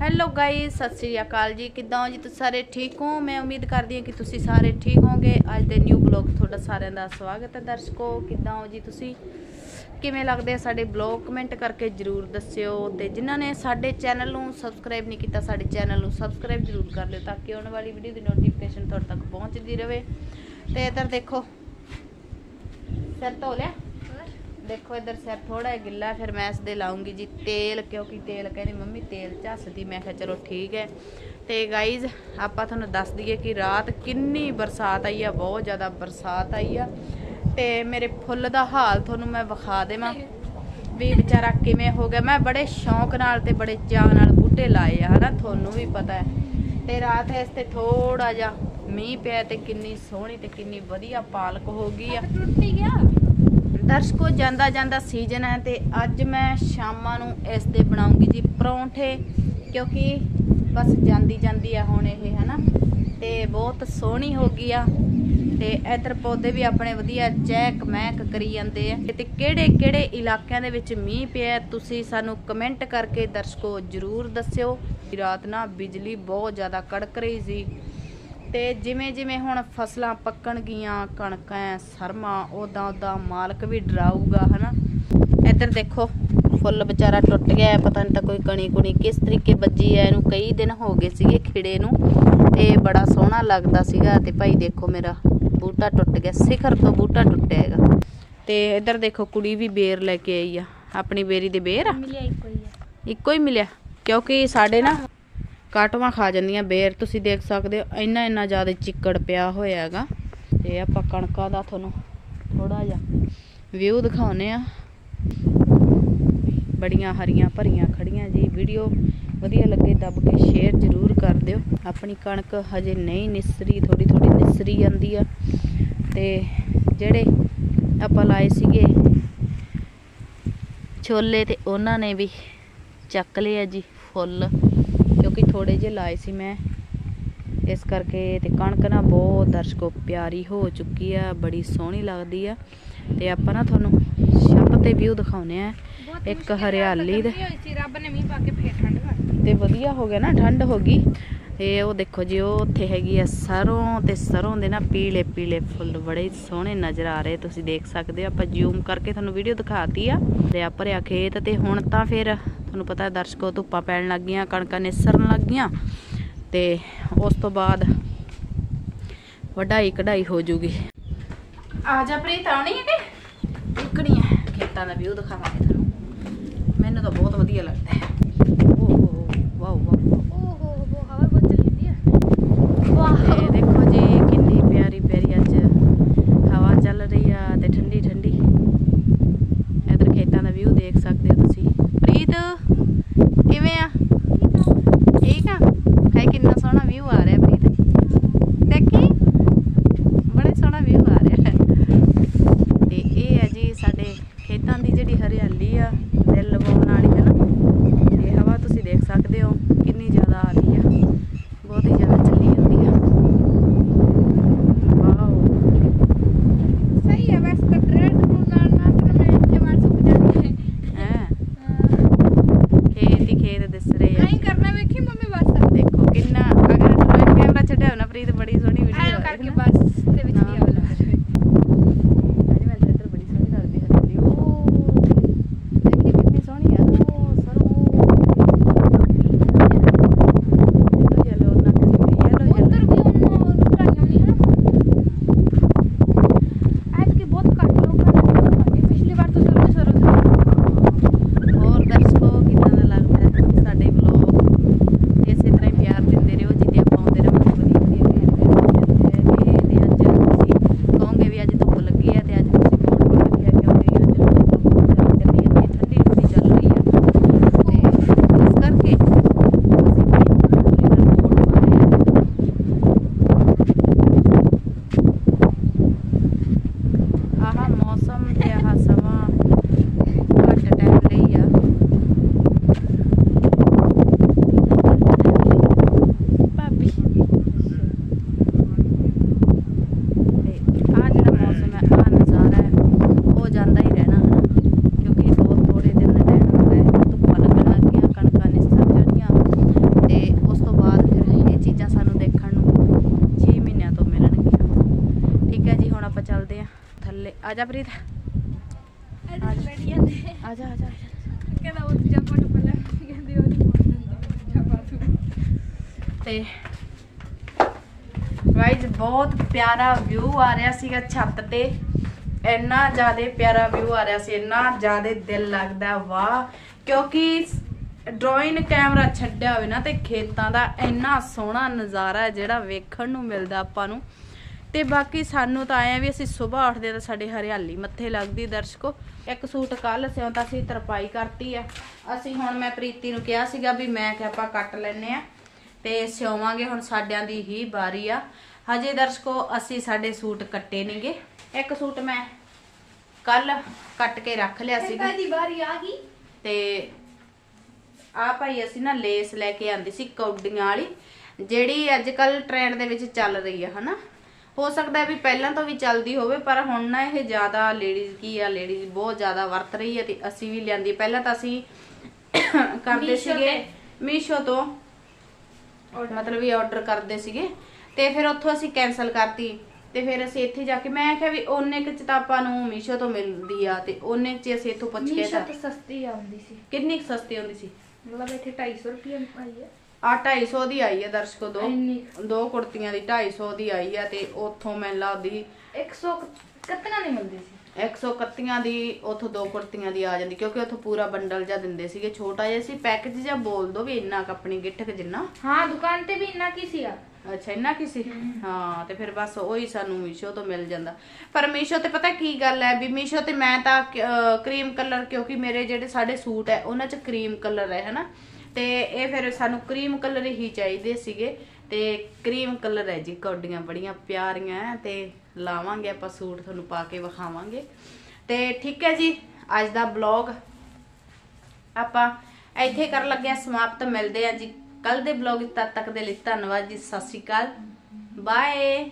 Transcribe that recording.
Hello guys Sat Sri ਅਕਾਲ ਜੀ। ਕਿੱਦਾਂ ਹੋ ਜੀ ਤੁਸੀਂ ਸਾਰੇ? ਠੀਕ ਹੋ? ਮੈਂ ਉਮੀਦ ਕਰਦੀ ਹਾਂ ਕਿ ਤੁਸੀਂ ਸਾਰੇ ਠੀਕ ਹੋਗੇ ਅੱਜ ਦੇ ਨਿਊ ਬਲੌਗ ਤੁਹਾਡਾ ਸਾਰਿਆਂ ਦਾ ਸਵਾਗਤ ਹੈ ਦਰਸ਼ਕੋ। ਕਿੱਦਾਂ ਹੋ ਜੀ ਤੁਸੀਂ? ਕਿਵੇਂ ਲੱਗਦੇ ਆ ਸਾਡੇ ਬਲੌਗ ਕਮੈਂਟ ਕਰਕੇ ਜਰੂਰ ਦੱਸਿਓ। ਤੇ ਜਿਨ੍ਹਾਂ ਨੇ ਸਾਡੇ ਚੈਨਲ ਨੂੰ ਸਬਸਕ੍ਰਾਈਬ ਨਹੀਂ ਕੀਤਾ, ਸਾਡੇ ਚੈਨਲ ਨੂੰ ਸਬਸਕ੍ਰਾਈਬ ਜਰੂਰ ਕਰ ਲਿਓ ਤਾਂ ਕਿ ਆਉਣ ਵਾਲੀ ਵੀਡੀਓ ਦੀ ਨੋਟੀਫਿਕੇਸ਼ਨ ਤੁਹਾਡੇ ਤੱਕ ਪਹੁੰਚਦੀ ਰਹੇ। ਤੇ ਇੱਧਰ ਦੇਖੋ। ਸਿਰ ਧੋ ਲਿਆ? ਦੇਖੋ ਇੱਧਰ ਸਿਰ ਥੋੜਾ ਜਿਹਾ ਗਿੱਲਾ, ਫਿਰ ਮੈਂ ਇਸ ਦੇ ਲਾਉਂਗੀ ਜੀ ਤੇਲ, ਕਿਉਂਕਿ ਤੇਲ ਕਹਿੰਦੀ ਮੰਮੀ ਤੇਲ ਝੱਸਦੀ, ਮੈਂ ਕਿਹਾ ਚਲੋ ਠੀਕ ਹੈ। ਤੇ ਗਾਈਜ਼ ਆਪਾਂ ਤੁਹਾਨੂੰ ਦੱਸ ਦਈਏ ਕਿ ਰਾਤ ਕਿੰਨੀ ਬਰਸਾਤ ਆਈ ਆ, ਬਹੁਤ ਜ਼ਿਆਦਾ ਬਰਸਾਤ ਆਈ ਆ। ਤੇ ਮੇਰੇ ਫੁੱਲ ਦਾ ਹਾਲ ਤੁਹਾਨੂੰ ਮੈਂ ਵਿਖਾ ਦੇਵਾਂ। ਵੀ ਵਿਚਾਰਾ ਕਿਵੇਂ ਹੋ ਗਿਆ? ਮੈਂ ਬੜੇ ਸ਼ੌਂਕ ਨਾਲ ਤੇ ਬੜੇ ਚਾਅ ਨਾਲ ਬੂਟੇ ਲਾਏ ਆ, ਹਨਾ? ਤੁਹਾਨੂੰ ਵੀ ਪਤਾ ਹੈ। ਤੇ ਰਾਤ ਇਸ ਤੇ ਥੋੜਾ ਜਿਹਾ ਮੀਂਹ ਪਿਆ ਤੇ ਕਿੰਨੀ ਸੋਹਣੀ ਤੇ ਕਿੰਨੀ ਵਧੀਆ ਪਾਲਕ ਹੋ ਗਈ ਆ। ਟੁੱਟੀ ਗਿਆ। ਦਰਸ਼ਕੋ, ਜਾਂਦਾ ਜਾਂਦਾ ਸੀਜ਼ਨ ਹੈ ਤੇ ਅੱਜ ਮੈਂ ਸ਼ਾਮਾਂ ਨੂੰ ਇਸ ਦੇ ਬਣਾਉਂਗੀ ਜੀ ਪਰੌਂਠੇ, ਕਿਉਂਕਿ ਬਸ ਜਾਂਦੀ ਜਾਂਦੀ ਆ ਹੁਣ ਇਹ, ਹਨਾ? ਤੇ ਬਹੁਤ ਸੋਹਣੀ ਹੋ ਗਈ ਆ ਤੇ ਇਧਰ ਪੌਦੇ ਵੀ ਆਪਣੇ ਵਧੀਆ ਚੈਕ ਮਹਿਕ ਕਰੀ ਜਾਂਦੇ ਆ। ਤੇ ਕਿਹੜੇ ਕਿਹੜੇ ਇਲਾਕਿਆਂ ਦੇ ਵਿੱਚ ਮੀਂਹ ਪਿਆ, ਤੁਸੀਂ ਸਾਨੂੰ ਕਮੈਂਟ ਕਰਕੇ ਦਰਸ਼ਕੋ ਜਰੂਰ ਦੱਸਿਓ। ਰਾਤ ਨਾ ਬਿਜਲੀ ਬਹੁਤ ਜ਼ਿਆਦਾ ਕੜਕ ਰਹੀ ਸੀ। ਤੇ ਜਿਵੇਂ ਜਿਵੇਂ ਹੁਣ ਫਸਲਾਂ ਪੱਕਣ ਗਈਆਂ ਕਣਕਾਂ ਸਰਮਾ ਉਦਾਂ ਉਦਾਂ ਮਾਲਕ ਵੀ ਡਰਾਊਗਾ ਹਨਾ? ਇੱਧਰ ਦੇਖੋ ਫੁੱਲ ਵਿਚਾਰਾ ਟੁੱਟ ਗਿਆ ਪਤਾ ਨਹੀਂ ਤਾਂ ਕੋਈ ਕਣੀ ਕੁਣੀ ਕਿਸ ਤਰੀਕੇ ਵੱਜੀ ਹੈ ਇਹਨੂੰ ਕਈ ਦਿਨ ਹੋ ਗਏ ਸੀਗੇ ਖਿੜੇ ਨੂੰ ਤੇ ਬੜਾ ਸੋਹਣਾ ਲੱਗਦਾ ਸੀਗਾ ਤੇ ਭਾਈ ਦੇਖੋ ਮੇਰਾ ਬੂਟਾ ਟੁੱਟ ਗਿਆ ਸਿਖਰ ਤੋਂ ਬੂਟਾ ਟੁੱਟਿਆ ਹੈਗਾ। ਤੇ ਇੱਧਰ ਦੇਖੋ ਕੁੜੀ ਵੀ ਬੇਰ ਲੈ ਕੇ ਆਈ ਆ ਆਪਣੀ ਬੇਰੀ ਦੇ ਬੇਰ? ਆ ਮਿਲਿਆ ਇੱਕੋ ਹੀ ਆ। ਇੱਕੋ ਹੀ ਮਿਲਿਆ ਕਿਉਂਕਿ ਸਾਡੇ ਨਾ ਕਾਟਵਾ ਖਾ ਜਾਂਦੀਆਂ, ਬੇਰ ਤੁਸੀਂ ਦੇਖ ਸਕਦੇ ਹੋ, ਇੰਨਾ ਇੰਨਾ ਜ਼ਿਆਦਾ ਚਿੱਕੜ ਪਿਆ ਹੋਇਆ ਹੈਗਾ ਤੇ ਆਪਾਂ ਕਣਕਾਂ ਦਾ ਤੁਹਾਨੂੰ ਥੋੜਾ ਜਿਹਾ ਵਿਊ ਦਿਖਾਉਨੇ ਆ ਬੜੀਆਂ ਹਰੀਆਂ ਭਰੀਆਂ ਖੜੀਆਂ ਜੀ। ਵੀਡੀਓ ਵਧੀਆ ਲੱਗੇ ਦੱਬ ਕੇ ਸ਼ੇਅਰ ਜ਼ਰੂਰ ਕਰ ਦਿਓ। ਆਪਣੀ ਕਣਕ ਹਜੇ ਨਹੀਂ ਨਿਸਰੀ ਥੋੜੀ ਥੋੜੀ ਨਿਸਰੀ ਜਾਂਦੀ ਆ। ਤੇ ਜਿਹੜੇ ਆਪਾਂ ਲਾਏ ਸੀਗੇ ਛੋਲੇ ਤੇ ਉਹਨਾਂ ਨੇ ਵੀ ਚੱਕ ਲਿਆ ਜੀ ਫੁੱਲ। ਕਿਉਂਕਿ ਥੋੜੇ ਜਿਹੇ ਲਾਏ ਸੀ ਮੈਂ। ਇਸ ਕਰਕੇ ਤੇ ਕਣਕ ਨਾ ਬਹੁਤ ਦਰਸ਼ਕੋ ਪਿਆਰੀ ਹੋ ਚੁੱਕੀ ਆ ਬੜੀ ਸੋਹਣੀ ਲੱਗਦੀ ਆ। ਤੇ ਆਪਾਂ ਨਾ ਤੁਹਾਨੂੰ ਛੱਤ ਤੇ ਵਿਊ ਦਿਖਾਉਨੇ ਆ। ਇੱਕ ਹਰਿਆਲੀ ਦੇ ਹੋਈ ਸੀ ਰੱਬ ਨੇ ਮੀਂਹ ਪਾ ਕੇ ਫੇਰ ਠੰਡ ਕਰ ਤੇ ਵਧੀਆ ਹੋ ਗਿਆ ਨਾ ਠੰਡ ਹੋ ਗਈ। ਇਹ ਉਹ ਦੇਖੋ ਜੀ ਉਹ ਉੱਥੇ ਹੈਗੀ ਆ ਸਰੋਂ ਤੇ ਸਰੋਂ ਦੇ ਨਾ ਪੀਲੇ ਪੀਲੇ ਫੁੱਲ ਬੜੇ ਸੋਹਣੇ ਨਜ਼ਰ ਆ ਰਹੇ ਤੁਸੀਂ ਦੇਖ ਸਕਦੇ ਹੋ। ਆਪਾਂ ਜ਼ੂਮ ਕਰਕੇ ਤੁਹਾਨੂੰ ਵੀਡੀਓ ਦਿਖਾਤੀ ਆ। ਤੇ ਆ ਭਰਿਆ ਖੇਤ ਤੇ ਹੁਣ ਤਾਂ ਫਿਰ ਤੁਹਾਨੂੰ ਪਤਾ ਹੈ ਦਰਸ਼ਕੋ ਧੁੱਪਾਂ ਪੈਣ ਲੱਗ ਗਈਆਂ, ਕਣਕਾਂ ਨਿਸਰਨ ਲੱਗ ਗਈਆਂ ਤੇ ਉਸ ਤੋਂ ਬਾਅਦ ਵਢਾਈ ਕਢਾਈ ਹੋ ਜੂਗੀ। ਆ ਜਾ ਪ੍ਰੀਤ, ਆਉਣੀ ਹੈ ਕਿ? ਇੱਕਣੀ ਹੈ। ਖੇਤਾਂ ਦਾ ਵਿਊ ਦਿਖਾਵਾਂਗੇ ਤੁਹਾਨੂੰ। ਮੈਨੂੰ ਤਾਂ ਬਹੁਤ ਵਧੀਆ ਲੱਗਦਾ ਹੈ ਓ ਵਾਓ ਵਾਓ ਓਹ ਹੋ ਹੋ ਹਵਾ ਬਹੁਤ ਚੱਲਦੀ ਆ ਤੇ ਦੇਖੋ ਜੀ ਕਿੰਨੀ ਪਿਆਰੀ ਪਿਆਰੀ ਅੱਜ ਹਵਾ ਚੱਲ ਰਹੀ ਆ ਤੇ ਠੰਡੀ ਠੰਡੀ ਇਧਰ ਖੇਤਾਂ ਦਾ ਵਿਊ ਦੇਖ ਸਕਦੇ ਹੋ ਤੁਸੀਂ ਪ੍ਰੀਤ ਕਿਵੇਂ ਆ ਠੀਕ ਆ ਹੈ ਕਿੰਨਾ ਸੋਹਣਾ ਵਿਊ ਆ ਰਿਹਾ ਪ੍ਰੀਤ ਦੇਖੀ ਬੜਾ ਸੋਹਣਾ ਵਿਊ ਆ ਰਿਹਾ ਤੇ ਇਹ ਹੈ ਜੀ ਸਾਡੇ ਖੇਤਾਂ ਦੀ ਜਿਹੜੀ ਹਰਿਆਲੀ ਆ ਦਿਲ ਲਵਾਉਣ ਵਾਲੀ ਹੈ ਨਾ ਤੇ ਹਵਾ ਤੁਸੀਂ ਦੇਖ ਸਕਦੇ ਹੋ ਕਿੰਨੀ ਜ਼ਿਆਦਾ ਆ ਰਹੀ ਆ ਬਹੁਤ ਹੀ ਜ਼ਿਆਦਾ ਚੱਲੀ ਜਾਂਦੀ ਆ ਵਾਓ ਸਹੀ ਹੈ ਬਸ ਤਾਂ ਟ੍ਰੇਡ ਨੂੰ ਨਾਲ ਨਾਲ ਤਾਂ ਮੈਂ ਜਵਾਨ ਸੁੱਕ ਜਾਂਦੀ ਹੈ ਹੈ ਖੇਤ ਹੀ ਖੇਤ ਦਿਸ ਰਹੇ ਆ ਐਂ ਕਰਨਾ ਵੇਖੀ ਮੰਮੀ ਬਸ ਦੇਖੋ ਕਿੰਨਾ ਅਗਰ ਡਰੋਇੰਗ ਕੈਮਰਾ ਛੱਡਿਆ ਨਾ ਪ੍ਰੀਤ ਬੜੀ ਸੋਹਣੀ ਵੀਡੀਓ ਐਂ ਕਰਕੇ ਬਸ ਦੇ ਵਿੱਚ ਹਾਂ। ਨਹੀਂ ਆਵਲਾ ਅੱਜ ਮੈਂ ਇੱਧਰ ਬੜੀ ਸੋਹਣੀ ਲੱਗਦੀ ਹੈ ਉਹ ਦੇਖੀ ਕਿੰਨੀ ਸੋਹਣੀ ਆ ਉਹ ਸਰੋਂ ਆ ਜਾ ਪ੍ਰੀਤ। ਅੱਜ ਬੈਠ ਜਾਂਦੇ ਆ ਜਾ ਆ ਜਾ ਆ ਜਾ। ਕਹਿੰਦਾ ਉਹ ਦੂਜਾ ਫੋਟੋ ਪਾ ਲੈ। ਕਹਿੰਦੀ ਉਹ ਨਹੀਂ ਪਾਉਣ ਦਿੰਦੀ। ਦੂਜਾ ਪਾ ਤੂੰ ਤੇ ਗਾਇਜ਼ ਬਹੁਤ ਪਿਆਰਾ ਵਿਊ ਆ ਰਿਹਾ ਸੀਗਾ ਛੱਤ ਤੇ। ਇੰਨਾ ਜ਼ਿਆਦਾ ਪਿਆਰਾ ਵਿਊ ਆ ਰਿਹਾ ਸੀ। ਇੰਨਾ ਜ਼ਿਆਦਾ ਦਿਲ ਲੱਗਦਾ ਵਾਹ। ਕਿਉਂਕਿ ਡਰਾਇੰਗ ਕੈਮਰਾ ਛੱਡਿਆ ਹੋਵੇ ਨਾ ਤੇ ਖੇਤਾਂ ਦਾ ਇੰਨਾ ਸੋਹਣਾ ਨਜ਼ਾਰਾ ਜਿਹੜਾ ਵੇਖਣ ਨੂੰ ਮਿਲਦਾ ਆਪਾਂ ਨੂੰ। ਤੇ ਬਾਕੀ ਸਾਨੂੰ ਤਾਂ ਆਇਆ ਵੀ ਅਸੀਂ ਸਵੇਰ ਉੱਠਦੇ ਤਾਂ ਸਾਡੇ ਹਰਿਆਲੀ ਮੱਥੇ ਲੱਗਦੀ ਦਰਸ਼ਕੋ। ਇੱਕ ਸੂਟ ਕੱਲ ਸਿਉਂਤਾ ਸੀ ਤਰਪਾਈ ਕਰਤੀ ਆ। ਅਸੀਂ ਹੁਣ ਮੈਂ ਪ੍ਰੀਤੀ ਨੂੰ ਕਿਹਾ ਸੀਗਾ ਵੀ ਮੈਂ ਕਿ ਆਪਾਂ ਕੱਟ ਲੈਨੇ ਆ ਤੇ ਸਿਉਵਾਂਗੇ ਹੁਣ ਸਾਡਿਆਂ ਦੀ ਹੀ ਬਾਰੀ ਆ। ਹਜੇ ਦਰਸ਼ਕੋ ਅਸੀਂ ਸਾਡੇ ਸੂਟ ਕੱਟੇ ਨਹੀਂਗੇ ਇੱਕ ਸੂਟ ਮੈਂ ਕੱਲ ਕੱਟ ਕੇ ਰੱਖ ਲਿਆ ਸੀਗਾ। ਦੀ ਵਾਰੀ ਆ ਗਈ। ਤੇ ਆ ਭਾਈ ਅਸੀਂ ਨਾ ਲੇਸ ਲੈ ਕੇ ਆਂਦੀ ਸੀ ਕੌਡੀਆਂ ਵਾਲੀ ਜਿਹੜੀ ਅੱਜ ਕੱਲ ਟ੍ਰੈਂਡ ਦੇ ਵਿੱਚ ਚੱਲ ਰਹੀ ਆ ਹਨਾ? ਹੋ ਸਕਦਾ ਵੀ ਪਹਿਲਾਂ ਤੋਂ ਵੀ ਚੱਲਦੀ ਹੋਵੇ ਪਰ ਹੁਣ ਨਾ ਇਹ ਜ਼ਿਆਦਾ ਲੇਡੀਜ਼ ਕੀ ਆ ਲੇਡੀਜ਼ ਬਹੁਤ ਜ਼ਿਆਦਾ ਵਰਤ ਰਹੀ ਹੈ ਤੇ ਅਸੀਂ ਵੀ ਲਿਆਂਦੀ। ਪਹਿਲਾਂ ਤਾਂ ਅਸੀਂ ਕਰਦੇ ਸੀਗੇ। ਮੀਸ਼ੋ ਤੋਂ ਮਤਲਬ ਇਹ ਆਰਡਰ ਕਰਦੇ ਸੀਗੇ। ਤੇ ਫਿਰ ਉੱਥੋਂ ਅਸੀਂ ਕੈਨਸਲ ਕਰਤੀ। ਤੇ ਫਿਰ ਅਸੀਂ ਇੱਥੇ ਜਾ ਕੇ ਮੈਂ ਕਿਹਾ ਵੀ ਉਹਨੇ ਕੁ ਚ ਤਾਂ ਆਪਾਂ ਨੂੰ ਮੀਸ਼ੋ ਤੋਂ ਮਿਲਦੀ ਆ ਤੇ ਉਹਨੇ ਚ ਅਸੀਂ ਇੱਥੋਂ ਪੁੱਛ ਕੇ ਤਾਂ ਸਸਤੀ ਆਉਂਦੀ ਸੀ। ਕਿੰਨੀ ਸਸਤੀ ਹੁੰਦੀ ਸੀ? ਮਤਲਬ ਇੱਥੇ 250 ਰੁਪਏ ਆਈ ਹੈ। ਆ 250 ਦੀ ਆਈ ਹੈ ਦਰਸ਼ਕੋ ਦੋ। ਇੰਨੀ। ਦੋ ਕੁੜਤੀਆਂ ਦੀ 250 ਦੀ ਆਈ ਆ ਤੇ ਉੱਥੋਂ ਮੈਨੂੰ ਲੱਗਦੀ 100 ਕਿਤਨਾ ਨਹੀਂ ਮਿਲਦੀ ਸੀ। 131 ਦੀ ਉੱਥੋਂ ਦੋ ਕੁੜਤੀਆਂ ਦੀ ਆ ਜਾਂਦੀ ਕਿਉਂਕਿ ਉੱਥੋਂ ਪੂਰਾ ਬੰਡਲ ਜਾਂ ਦਿੰਦੇ ਸੀਗੇ ਛੋਟਾ ਜਿਹਾ। ਸੀ ਪੈਕੇਜ ਜਾਂ ਬੋਲ ਦੋ ਵੀ ਇੰਨਾ ਕੁ ਆਪਣੀ ਗਿੱਠਕ ਜਿੰਨਾ। ਹਾਂ ਦੁਕਾਨ ਤੇ ਵੀ ਇੰਨਾ ਕੀ ਸੀਗਾ ਅੱਛਾ ਇੰਨਾ ਕੀ ਸੀ? ਹਾਂ। ਤੇ ਫਿਰ ਬਸ ਉਹੀ ਸਾਨੂੰ ਮੀਸ਼ੋ ਤੋਂ ਮਿਲ ਜਾਂਦਾ। ਪਰ ਮੀਸ਼ੋ ਤੇ ਪਤਾ ਕੀ ਗੱਲ ਹੈ ਵੀ ਮੀਸ਼ੋ ਤੇ ਮੈਂ ਤਾਂ ਕਰੀਮ ਕਲਰ ਕਿਉਂਕਿ ਮੇਰੇ ਜਿਹੜੇ ਸਾਡੇ ਸੂਟ ਹੈ ਉਹਨਾਂ 'ਚ ਕਰੀਮ ਕਲਰ ਹੈ ਹਨਾ? ਤੇ ਇਹ ਫਿਰ ਸਾਨੂੰ ਕਰੀਮ ਕਲਰ ਹੀ ਚਾਹੀਦੇ ਸੀਗੇ ਤੇ ਕਰੀਮ ਕਲਰ ਹੈ ਜੀ, ਕੌਡੀਆਂ ਬੜੀਆਂ ਪਿਆਰੀਆਂ ਹੈ ਤੇ ਲਾਵਾਂਗੇ ਆਪਾਂ ਸੂਟ ਤੁਹਾਨੂੰ ਪਾ ਕੇ ਵਿਖਾਵਾਂਗੇ। ਤੇ ਠੀਕ ਹੈ ਜੀ, ਅੱਜ ਦਾ ਬਲੌਗ ਆਪਾਂ ਇੱਥੇ ਕਰਨ ਲੱਗੇ ਹਾਂ ਸਮਾਪਤ, ਮਿਲਦੇ ਆ ਜੀ ਕੱਲ ਦੇ ਬਲੌਗ ਤਦ ਤੱਕ ਦੇ ਲਈ ਧੰਨਵਾਦ ਜੀ, ਸਤਿ ਸ਼੍ਰੀ ਅਕਾਲ, ਬਾਏ।